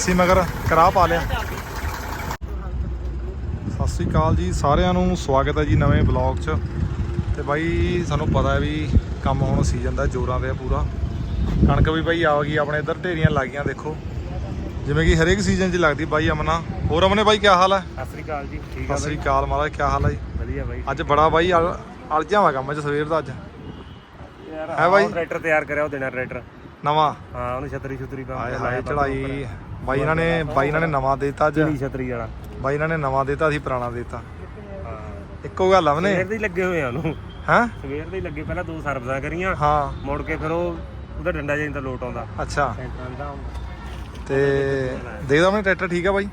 ਸੀ ਮਗਰ ਕਰਾ ਪਾ ਲਿਆ। ਸਤਿ ਸ੍ਰੀ ਅਕਾਲ ਜੀ ਸਾਰਿਆਂ ਨੂੰ ਸਵਾਗਤ ਹੈ ਜੀ ਨਵੇਂ ਬਲੌਗ 'ਚ। ਤੇ ਬਾਈ ਸਾਨੂੰ ਪਤਾ ਹੈ ਵੀ ਕੰਮ ਹੁਣ ਸੀਜ਼ਨ ਦਾ ਜ਼ੋਰਾਂ ਤੇ ਪੂਰਾ। ਕਣਕ ਵੀ ਬਾਈ ਆ ਗਈ ਆਪਣੇ ਇੱਧਰ ਢੇਰੀਆਂ ਲੱਗੀਆਂ ਦੇਖੋ। ਜਿਵੇਂ ਕਿ ਹਰੇਕ ਸੀਜ਼ਨ 'ਚ ਲੱਗਦੀ ਬਾਈ ਅਮਨਾ। ਹੋਰ ਅਮਨੇ ਬਾਈ ਕੀ ਹਾਲ ਹੈ? ਸਤਿ ਸ੍ਰੀ ਅਕਾਲ ਜੀ ਠੀਕ ਸਤਿ ਸ੍ਰੀ ਅਕਾਲ ਮਹਾਰਾਜ ਕੀ ਹਾਲ ਹੈ ਜੀ? ਵਧੀਆ ਬਾਈ। ਅੱਜ ਬੜਾ ਬਾਈ ਅਲ- ਅਲਝਿਆ ਵਾ ਕੰਮ 'ਚ ਸਵੇਰ ਦਾ ਅੱਜ। ਯਾਰ ਹੈ ਬਾਈ? ਟਰੈਕਟਰ ਤਿਆਰ ਕਰਿਆ ਉਹ ਦੇਣਾ ਟਰੈਕਟਰ। ਨਵਾਂ। ਹਾਂ ਉਹਨੂੰ ਛਤਰੀ ਛਤਰੀ ਪਾ ਹਾਏ ਚੜਾਈ ਬਾਈ ਇਹਨਾਂ ਨੇ ਬਾਈ ਇਹਨਾਂ ਨੇ ਨਵਾਂ ਦੇਤਾ ਅੱਜ। ਜਿਹੜੀ ਛਤਰੀ ਵਾਲਾ। ਬਾਈ ਇਹਨਾਂ ਨੇ ਨਵਾਂ ਦੇਤਾ ਅਸੀਂ ਪੁਰਾਣਾ ਦੇਤਾ। ਹਾਂ। ਇੱਕੋ ਗੱਲ ਆ ਸਵੇਰ ਮਨੇ ਦੇ ਹੀ ਲੱਗੇ ਹੋਏ ਆ ਉਹਨੂੰ। ਹੈਂ? ਸਵੇਰ ਦੇ ਹੀ ਲੱਗੇ ਪਹਿਲਾਂ ਦੋ ਸਰਵਿਸਾਂ ਕਰੀਆਂ। ਹਾਂ। ਮੁੜ ਕੇ ਫਿਰ ਉਹ ਉਹਦਾ ਡੰਡਾ ਜਿਹਾ ਤਾਂ ਲੋਟ ਆਉਂਦਾ। ਅੱਛਾ। ਤੇ ਦੇਖਦਾ ਆਪਣੇ ਟਰੈਕਟਰ ਠੀਕ ਆ ਬਾਈ?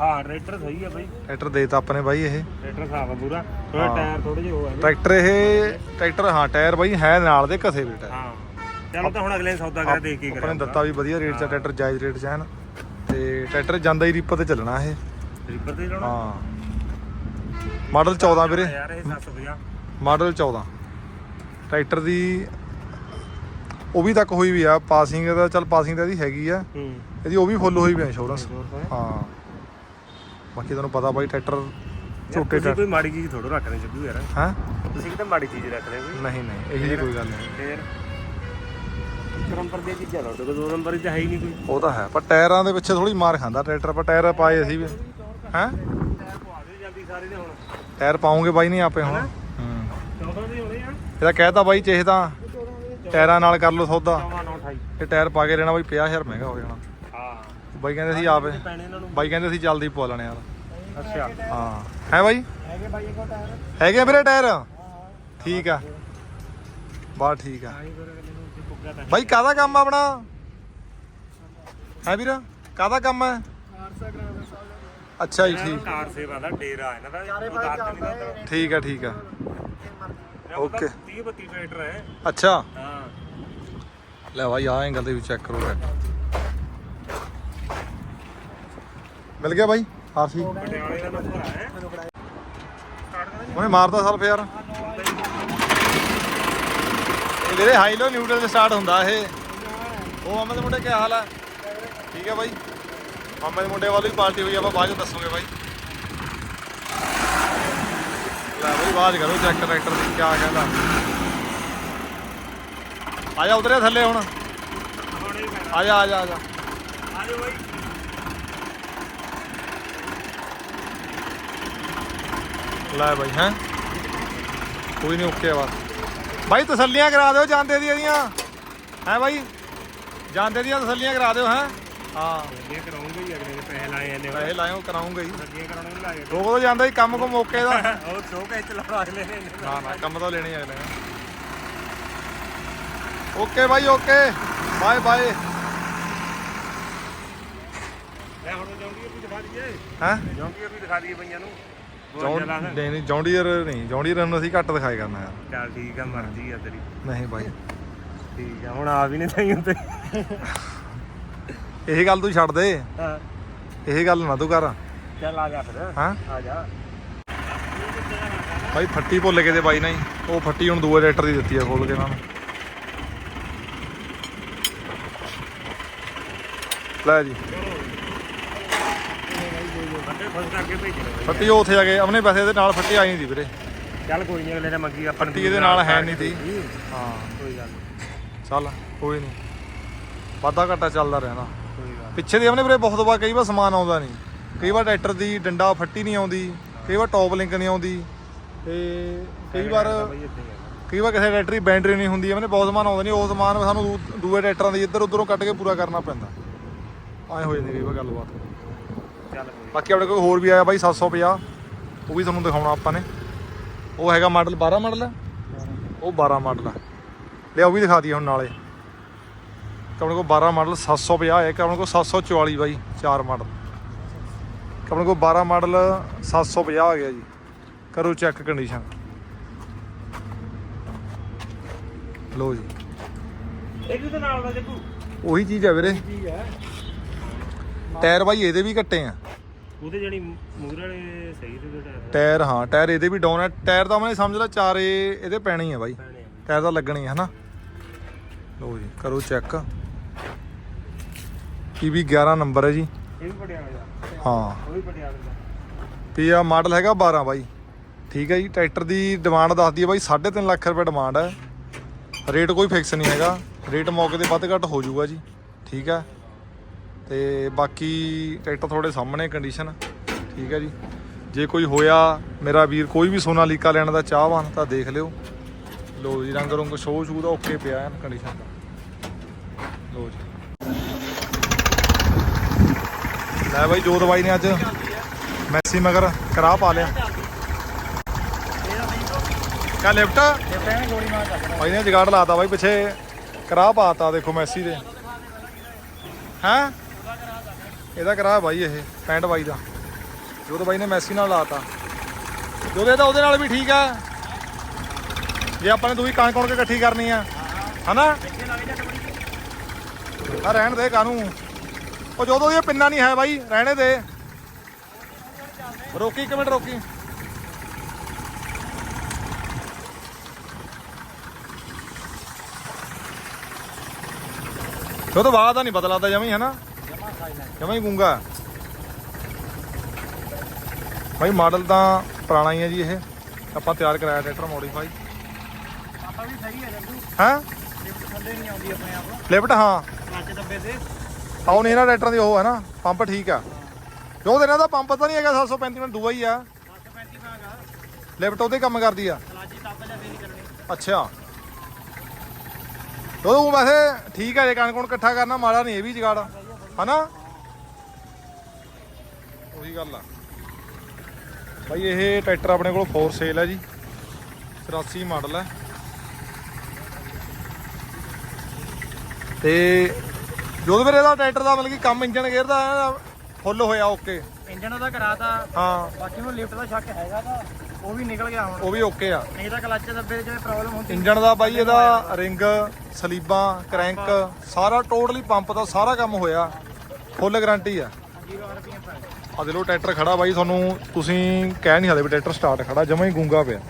ਹਾਂ ਟਰੈਕਟਰ ਸਹੀ ਆ ਬਾਈ। ਟਰੈਕਟਰ ਦੇਤਾ ਆਪਣੇ ਬਾਈ ਇਹ। ਟਰੈਕਟਰ ਸਾਫ਼ ਆ ਪੂਰਾ। ਥੋੜਾ ਟਾਇਰ ਥੋੜੇ ਜਿਹੇ ਹੋ ਆ। ਟਰੈਕਟਰ ਇਹ ਟਰੈਕਟਰ ਹਾਂ ਟਾਇਰ ਬਾਈ ਹੈ ਨਾਲ ਦੇ ਵੀ ਟਾਇਰ। ਹਾਂ। ਚਲੋ ਤਾਂ ਹੁਣ ਅਗਲੇ ਨੇ ਸੌਦਾ ਕਰਿਆ ਦੇਖ ਕੇ ਆਪਣੇ ਕਰਿਆ ਦਿੱਤਾ ਵੀ ਵਧੀਆ ਰੇਟ 'ਚ ਆ, ਟਰੈਕਟਰ ਜਾਇਜ਼ ਰੇਟ 'ਚ ਐਨ ਤੇ ਟਰੈਕਟਰ ਜਾਂਦਾ ਹੀ ਰੀਪਰ ਤੇ ਚੱਲਣਾ ਇਹ। ਰਿਪਰ ਤੇ ਲਾਉਣਾ ਹਾਂ। ਮਾਡਲ 14 ਵੀਰੇ। ਯਾਰ ਇਹ 750 ਮਾਡਲ 14 ਟਰੈਕਟਰ ਦੀ ਉਹ ਵੀ ਤੱਕ ਹੋਈ ਵੀ ਆ ਪਾਸਿੰਗ ਦਾ ਚੱਲ ਪਾਸਿੰਗ ਤਾਂ ਇਹਦੀ ਹੈਗੀ ਆ। ਹੂੰ। ਇਹਦੀ ਉਹ ਵੀ ਫੁੱਲ ਹੋਈ ਵੀ ਆ ਇੰਸ਼ੋਰੈਂਸ ਹਾਂ। ਬਾਕੀ ਤੁਹਾਨੂੰ ਪਤਾ ਬਾਈ ਟਰੈਕਟਰ ਝੋਟੇ ਟਰੈਕਟਰ ਕੋਈ ਮਾੜੀ ਚੀਜ਼ ਥੋੜੋ ਰੱਖਦੇ ਸਿੱਧੂ ਯਾਰ। ਹਾਂ? ਤੁਸੀਂ ਕਿਤੇ ਮਾੜੀ ਚੀਜ਼ ਰੱਖਦੇ ਕੋਈ। ਨਹੀਂ ਨਹੀਂ ਇਹੀ ਜਿਹੀ ਕੋਈ ਗੱਲ ਨਹੀਂ। ਫੇਰ ਨੰਬਰ ਦੀਆਂ ਚੀਜ਼ਾਂ ਲਾਉਂਦੇ ਕੋਈ ਦੋ ਨੰਬਰ ਦੀ ਹੈ ਹੀ ਨਹੀਂ ਕੋਈ। ਉਹ ਤਾਂ ਹੈ ਪਰ ਟਾਇਰਾਂ ਦੇ ਪਿੱਛੇ ਥੋੜੀ ਮਾਰ ਖਾਂਦਾ ਟਰੈਕਟਰ ਪਰ ਟਾਇਰ ਪਾਏ ਅਸੀਂ ਵੀ। ਹੈ? ਜਲਦੀ ਸਾਰੇ ਦੇ ਹੁਣ ਟਾਇਰ ਪਾਉਂਗੇ ਬਾਈ ਨਹੀਂ ਆਪੇ ਹੁਣ। ਹੂੰ। 14 ਦੇ ਹੋਣੇ ਆ ਇਹਦਾ ਕਹਿਤਾ ਬਾਈ ਚਾਹੇ ਤਾਂ ਟਾਇਰਾਂ ਨਾਲ ਕਰ ਲਓ ਸੌਦਾ। 14 9 28 ਇਹ ਟਾਇਰ ਪਾ ਕੇ ਰਹਿਣਾ ਬਾਈ 50000 ਮਹਿੰਗਾ ਹੋ ਜਾਣਾ। ਹਾਂ। ਬਾਈ ਕਹਿੰਦੇ ਸੀ ਆਪੇ ਬਾਈ ਕਹਿੰਦੇ ਸੀ ਜਲਦੀ ਪਵਾ ਲੈਣੇ ਯਾਰ ਅੱਛਾ। ਹਾਂ। ਹੈ ਬਾਈ? ਹੈਗੇ ਬਾਈ ਕੋ ਟਾਇਰ। ਹੈਗੇ ਆ ਵੀਰੇ ਟਾਇਰ? ਠੀਕ ਆ। ਬਸ ਠੀਕ ਆ। ਪੁੱਗਾ ਤਾਂ ਬਾਈ ਕਾਹਦਾ ਕੰਮ ਆ ਆਪਣਾ? ਹੈ ਵੀਰ ਕਾਹਦਾ ਕੰਮ ਹੈ ਅੱਛਾ ਜੀ ਠੀਕ। ਕਾਰ ਸੇਵਾ ਦਾ ਡੇਰਾ ਇਹਨਾਂ ਦਾ ਉਤਾਰ ਤੇ ਨਹੀਂ ਦਾ ਠੀਕ ਆ ਠੀਕ ਆ। ਓਕੇ। 30 32 ਟਰੈਕਟਰ ਹੈ। ਅੱਛਾ। ਹਾਂ। ਲੈ ਬਾਈ ਆ ਐਂਗਲ ਦੇ ਵੀ ਚੈੱਕ ਕਰੋ ਮਿਲ ਗਿਆ ਬਾਈ ਆਰਸੀ। ਪਟਿਆਲੇ ਦਾ ਨੰਬਰ ਹੈ। ਉਹਨੇ ਮਾਰਦਾ ਸਲਫ ਯਾਰ। ਇਹ ਜਿਹੜੇ ਹਾਈ ਲੋ ਨਿਊਟਰਲ ਤੇ ਸਟਾਰਟ ਹੁੰਦਾ ਇਹ। ਉਹ ਮਾਮੇ ਦੇ ਮੁੰਡੇ ਕੀ ਹਾਲ ਹੈ ਠੀਕ ਹੈ ਬਾਈ? ਮਾਮੇ ਦੇ ਮੁੰਡੇ ਵੱਲੋਂ ਹੀ ਪਾਰਟੀ ਹੋਈ ਆਪਾਂ ਬਾਅਦ ਚ ਦੱਸੋਗੇ ਬਾਈ। ਲੈ ਬਾਈ ਬਾਅਦ ਕਰੋ ਚੈੱਕ ਟਰੈਕਟਰ ਦੀ ਕੀ ਕਹਿੰਦਾ। ਆ ਜਾ ਉਤਰਿਆ ਥੱਲੇ ਹੁਣ। ਆ ਜਾ ਆ ਜਾ ਆ ਜਾ। ਆ ਜਾਓ ਬਾਈ ਲੈ ਬਾਈ, ਹੈ? ਕੋਈ ਨਹੀਂ ਓਕੇ ਆ ਬਸ। ਬਾਈ ਤਸੱਲੀਆਂ ਕਰਾ ਦਿਓ ਜਾਂਦੇ ਦੀ ਇਹਦੀਆਂ ਹੈ ਬਾਈ? ਜਾਂਦੇ ਦੀਆਂ ਤਸੱਲੀਆਂ ਕਰਾ ਦਿਓ ਹੈ? ਹਾਂ। ਇਹ ਕਰਾਉਂਗੇ ਹੀ ਅਗਲੇ ਨੇ ਪੈਸੇ ਲਾਏ ਇਹਨੇ ਪੈਸੇ ਲਾਇਓ ਕਰਾਉਂਗਾ ਹੀ ਸੱਜੀਆਂ ਕਰਾਉਣੇ ਨੂੰ ਲਾਏ ਲੋਕ ਤਾਂ ਜਾਂਦਾ ਹੀ ਕੰਮ ਕੋ ਮੌਕੇ ਦਾ। ਉਹ ਸ਼ੋਕ ਹੈ ਚਲਾਉਣਾ ਅਗਲੇ ਨੇ। ਨਾ ਨਾ ਕੰਮ ਤਾਂ ਲੈਣੇ ਹੀ ਅਗਲੇ ਨੇ। Okay bye okay. Bye bye. ਲੈ ਹੁਣ ਜੌਂਡੀਅਰ ਵੀ ਦਿਖਾ ਦਈਏ। ਹੈ? ਜੌਂਡੀਅਰ ਵੀ ਦਿਖਾ ਦਈਏ ਪਈਆਂ ਨੂੰ। ਜੌਂ ਨਹੀਂ ਨਹੀਂ ਜੌਂਡੀਅਰ ਨਹੀਂ ਜੌਂਡੀਅਰ ਨੂੰ ਅਸੀਂ ਘੱਟ ਦਿਖਾਏ ਕਰਨਾ ਯਾਰ। ਚੱਲ ਠੀਕ ਆ ਮਰਜ਼ੀ ਆ ਤੇਰੀ। ਨਹੀਂ ਬਾਈ। ਠੀਕ ਆ ਹੁਣ ਆ ਵੀ ਨਹੀਂ ਸਹੀ ਹੁੰਦੇ। ਇਹ ਗੱਲ ਤੂੰ ਛੱਡ ਦੇ। ਹਾਂ। ਇਹ ਗੱਲ ਨਾ ਤੂੰ ਕਰ। ਚੱਲ ਆ ਜਾ ਫਿਰ। ਹਾਂ? ਆ ਜਾ। ਬਾਈ ਫੱਟੀ ਭੁੱਲ ਗਏ ਤੇ ਬਾਈ ਨਹੀਂ। ਉਹ ਫੱਟੀ ਹੁਣ ਦੂਏ ਰੇਟਰ ਦੀ ਦਿੱਤੀ ਆ ਖੋਲ ਕੇ ਇਹਨਾਂ ਨੂੰ। ਲੈ ਜੀ। ਬੰਦੇ ਖੁਸ਼ ਕਰਕੇ ਭੇਜਣੇ ਫੱਟੀ ਉਹ ਉੱਥੇ ਜਾ ਕੇ ਆਪਣੇ ਪੈਸੇ ਦੇ ਨਾਲ ਫੱਟੀ ਆਈ ਨਹੀਂ ਦੀ ਵੀਰੇ। ਚੱਲ ਕੋਈ ਨਹੀਂ ਅਗਲੇ ਨੇ ਮੰਗੀ ਆਪਾਂ ਫੱਟੀ ਇਹਦੇ ਨਾਲ ਹੈ ਨਹੀਂ ਤੀ ਹਾਂ। ਕੋਈ ਗੱਲ ਚੱਲ ਕੋਈ ਨਹੀਂ। ਵਾਧਾ ਘਾਟਾ ਚੱਲਦਾ ਰਹਿਣਾ ਪਿੱਛੇ ਦੀ ਆਪਣੇ ਵੀਰੇ ਬਹੁਤ ਵਾਰ ਕਈ ਵਾਰ ਸਮਾਨ ਆਉਂਦਾ ਨਹੀਂ। ਕਈ ਵਾਰ ਟਰੈਕਟਰ ਦੀ ਡੰਡਾ ਫੱਟੀ ਨਹੀਂ ਆਉਂਦੀ ਕਈ ਵਾਰ ਟੌਪ ਲਿੰਕ ਨਹੀਂ ਆਉਂਦੀ। ਤੇ ਕਈ ਵਾਰ ਕਈ ਵਾਰ ਕਿਸੇ ਟਰੈਕਟਰ ਦੀ ਬੈਟਰੀ ਨਹੀਂ ਹੁੰਦੀ ਆਪਣੇ ਬਹੁਤ ਸਮਾਨ ਆਉਂਦਾ ਨਹੀਂ ਉਹ ਸਮਾਨ ਸਾਨੂੰ ਦੂਏ ਟਰੈਕਟਰਾਂ ਦੀ ਇੱਧਰ ਉੱਧਰੋਂ ਕੱਟ ਕੇ ਪੂਰਾ ਕਰਨਾ ਪੈਂਦਾ। ਐ ਹੋ ਜਾਂਦੀ ਕਈ ਵਾਰ ਗੱਲਬਾਤ। ਬਾਕੀ ਆਪਣੇ ਕੋਲ ਹੋਰ ਵੀ ਆਇਆ ਬਾਈ 750 ਉਹ ਵੀ ਤੁਹਾਨੂੰ ਦਿਖਾਉਣਾ ਆਪਾਂ ਨੇ। ਉਹ ਹੈਗਾ ਮਾਡਲ 12 ਮਾਡਲ ਉਹ 12 ਮਾਡਲ ਹੈ। ਲੈ ਉਹ ਵੀ ਦਿਖਾ ਦਈਏ ਹੁਣ ਨਾਲੇ। ਆਪਣੇ ਕੋਲ 12 ਮਾਡਲ 750 ਹੈ। ਇੱਕ ਆਪਣੇ ਕੋਲ 744 ਬਾਈ ਚਾਰ ਮਾਡਲ। ਆਪਣੇ ਕੋਲ 12 ਮਾਡਲ 750 ਆ ਗਿਆ ਜੀ। ਕਰੋ ਚੈੱਕ ਕੰਡੀਸ਼ਨ ਲੋ ਜੀ। ਇਹ ਵੀ ਤਾਂ ਨਾਲ ਦਾ ਦੇਖੂ। ਉਹੀ ਚੀਜ਼ ਹੈ ਵੀਰੇ। ਟਾਇਰ ਬਾਈ ਇਹਦੇ ਵੀ ਕੱਟੇ ਆ। ਉਹਦੇ ਜਿਹੜੀ ਮੂਹਰੇ ਵਾਲੇ ਸਹੀ ਤੇ ਟਾਇਰ? ਟਾਇਰ ਹਾਂ ਟਾਇਰ ਇਹਦੇ ਵੀ ਡਾਊਨ ਹੈ ਟਾਇਰ ਤਾਂ ਮੈਂ ਸਮਝ ਲਾ ਚਾਰੇ ਇਹਦੇ ਪੈਣੇ ਹੀ ਆ ਬਾਈ। ਪੈਣੇ ਆ। ਟਾਇਰ ਤਾਂ ਲੱਗਣੇ ਆ ਹਨਾ? ਲਓ ਜੀ ਕਰੋ ਚੈੱਕ। ਪੀਬੀ 11 ਨੰਬਰ ਹੈ ਜੀ। ਇਹ ਵੀ ਪਟਿਆਲੇ ਦਾ। ਹਾਂ। ਉਹ ਵੀ ਪਟਿਆਲੇ ਦਾ। ਵੀ ਆ ਮਾਡਲ ਹੈਗਾ 12 ਬਾਈ। ਠੀਕ ਹੈ ਜੀ ਟਰੈਕਟਰ ਦੀ ਡਿਮਾਂਡ ਦੱਸਦੀ ਹੈ ਬਾਈ 3.5 ਲੱਖ ਰੁਪਏ ਡਿਮਾਂਡ ਹੈ। ਰੇਟ ਕੋਈ ਫਿਕਸ ਨਹੀਂ ਹੈਗਾ। ਰੇਟ ਮੌਕੇ ਤੇ ਵੱਧ ਘੱਟ ਹੋ ਜਾਊਗਾ ਜੀ। ਠੀਕ ਹੈ। ਤੇ ਬਾਕੀ ਟਰੈਕਟਰ ਤੁਹਾਡੇ ਸਾਹਮਣੇ ਕੰਡੀਸ਼ਨ ਠੀਕ ਹੈ ਜੀ। ਜੇ ਕੋਈ ਹੋਇਆ, ਮੇਰਾ ਵੀਰ ਕੋਈ ਵੀ ਸੋਨਾ ਲੀਕਾ ਲੈਣ ਦਾ ਚਾਹਵਾਨ ਤਾਂ ਦੇਖ ਲਿਓ। ਲੋ ਜੀ, ਰੰਗ ਰੰਗ ਸ਼ੋਅ ਸ਼ੂ ਦਾ ਓਕੇ ਪਿਆ ਹੈ ਕੰਡੀਸ਼ਨ ਦਾ। ਲੋ ਜੀ। ਲੈ ਬਾਈ ਜੋ ਬਾਈ ਨੇ ਅੱਜ ਮੈਸੀ ਮਗਰ ਕਰਾ ਪਾ ਲਿਆ। ਕਾ ਲਿਫਟ? ਇਹ ਬਾਈ ਨੇ ਜਗਾੜ ਲਾਤਾ ਬਾਈ, ਪਿੱਛੇ ਕਰਾ ਪਾਤਾ ਦੇਖੋ ਮੈਸੀ ਦੇ। ਹੈਂ? ਇਹਦਾ ਕਰਾ ਬਾਈ ਇਹ, ਪੈਂਟ ਬਾਈ ਦਾ। ਜੋ ਬਾਈ ਨੇ ਮੈਸੀ ਨਾਲ ਲਾਤਾ। ਜੋਦੇ ਇਹਦਾ ਉਹਦੇ ਨਾਲ ਵੀ ਠੀਕ ਆ। ਜੇ ਆਪਾਂ ਨੇ ਦੂਈ ਕਣਕ ਕਣਕ ਇਕੱਠੀ ਕਰਨੀ ਆ। ਹਨਾ? ਆ ਰਹਿਣ ਦੇ ਕਾਨੂੰ। ਉਹ ਜਦੋਂ ਇਹ ਪਿੰਨਾ ਨਹੀਂ ਹੈ ਬਾਈ, ਰਹਿਣੇ ਦੇ। ਰੋਕੀ, ਇੱਕ ਮਿੰਟ ਰੋਕੀ। ਉਹ ਤੋਂ ਬਾਅਦ ਤਾਂ ਨਹੀਂ ਪਤਾ ਲੱਗਦਾ ਜਮੀ ਹੈ ਨਾ ਜਮਾ ਹੀ ਗੁੰਗਾ? ਭਾਈ ਮਾਡਲ ਤਾਂ ਪੁਰਾਣਾ ਹੀ ਹੈ ਜੀ ਇਹ। ਆਪਾਂ ਤਿਆਰ ਕਰਾਇਆ ਟਰੈਕਟਰ ਮੋਡੀਫਾਈ ਆਪਾਂ ਵੀ ਸਹੀ ਹੈ ਜੰਦੂ ਹਾਂ? ਲਿਫਟ ਥੱਲੇ ਨਹੀਂ ਆਉਂਦੀ ਆਪਣੇ ਆਪ। ਲਿਫਟ ਹਾਂ। ਕੱਚ ਦੱਬੇ ਤੇ। ਆਉ ਨਹੀਂ ਇਹਨਾਂ ਟਰੈਕਟਰਾਂ ਦੀ ਉਹ ਹੈ ਨਾ ਪੰਪ ਠੀਕ ਆ। ਜੋ ਇਹਨਾਂ ਦਾ ਪੰਪ ਤਾਂ ਨਹੀਂ ਹੈਗਾ 735 ਮਿੰਟ ਦੂਆ ਹੀ ਆ। 735 ਭਾਗਾ ਲਿਫਟ ਉਹਦੇ ਕੰਮ ਕਰਦੀ ਆ। ਕਲਾਚੀ ਟੱਪ ਜਾਂਦੀ ਨਹੀਂ ਕਰਨੀ। ਅੱਛਾ। ਉਹ ਵੈਸੇ ਠੀਕ ਹੈ ਜੇ ਕਣਕ ਕੁਣ ਇਕੱਠਾ ਕਰਨਾ ਮਾੜਾ ਨਹੀਂ ਇਹ ਵੀ ਜਗਾੜ ਹਨਾ? ਉਹੀ ਗੱਲ ਆ। ਭਾਈ ਇਹ ਟਰੈਕਟਰ ਆਪਣੇ ਕੋਲ ਫੋਰ ਸੇਲ ਹੈ ਜੀ। 84 ਮਾਡਲ ਹੈ ਤੇ ਜਦੋਂ ਫਿਰ ਇਹਦਾ ਟਰੈਕਟਰ ਦਾ ਮਤਲਬ ਕਿ ਕੰਮ ਇੰਜਨ ਗੇਅਰ ਦਾ ਫੁੱਲ ਹੋਇਆ ਓਕੇ ਇੰਜਨ ਉਹਦਾ ਕਰਾਤਾ। ਹਾਂ। ਬਾਕੀ ਨੂੰ ਲਿਫਟ ਦਾ ਸ਼ੱਕ ਹੈਗਾ ਤਾਂ ਉਹ ਵੀ ਨਿਕਲ ਗਿਆ ਹੁਣ। ਉਹ ਵੀ ਓਕੇ ਆ। ਨਹੀਂ ਤਾਂ ਕਲੱਚ ਦੱਬੇ ਜਿਵੇਂ ਪ੍ਰੋਬਲਮ ਹੁੰਦੀ। ਇੰਜਨ ਦਾ ਬਾਈ ਇਹਦਾ ਰਿੰਗ ਸਲੀਬਾਂ ਕਰੈਂਕ ਸਾਰਾ ਟੋਟਲੀ ਪੰਪ ਦਾ ਸਾਰਾ ਕੰਮ ਹੋਇਆ। ਫੁੱਲ ਗਾਰੰਟੀ ਆ। 0 ਰੁਪਏ ਆ ਦੇ ਲੋ ਟਰੈਕਟਰ ਖੜਾ ਬਾਈ, ਤੁਹਾਨੂੰ ਤੁਸੀਂ ਕਹਿ ਨਹੀਂ ਸਕਦੇ ਵੀ ਟਰੈਕਟਰ ਸਟਾਰਟ ਖੜਾ, ਜਮਾ ਹੀ ਗੂੰਗਾ ਪਿਆ।